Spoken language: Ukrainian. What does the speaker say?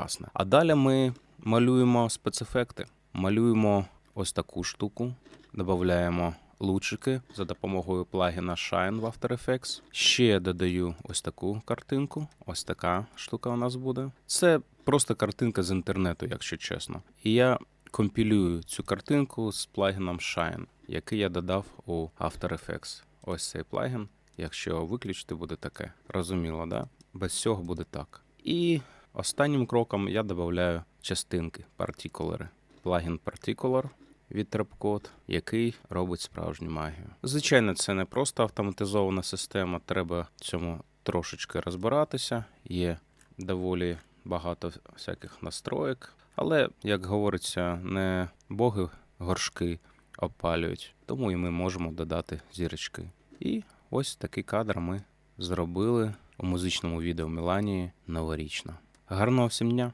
прекрасне. А далі ми малюємо спецефекти. Малюємо ось таку штуку, додаємо лучики за допомогою плагіна Shine в After Effects. Ще додаю ось таку картинку. Ось така штука у нас буде. Це просто картинка з інтернету, якщо чесно. І я компілюю цю картинку з плагіном Shine, який я додав у After Effects. Ось цей плагін. Якщо виключити, буде таке. Розуміло, да? Без цього буде так. І останнім кроком я додаю частинки, партикулери. Плагін Particular від TrapCode, який робить справжню магію. Звичайно, це не просто автоматизована система, треба цьому трошечки розбиратися. Є доволі багато всяких настроєк, але, як говориться, не боги горшки опалюють, тому і ми можемо додати зірочки. І ось такий кадр ми зробили у музичному відео Меланії новорічно. Гарного всім дня!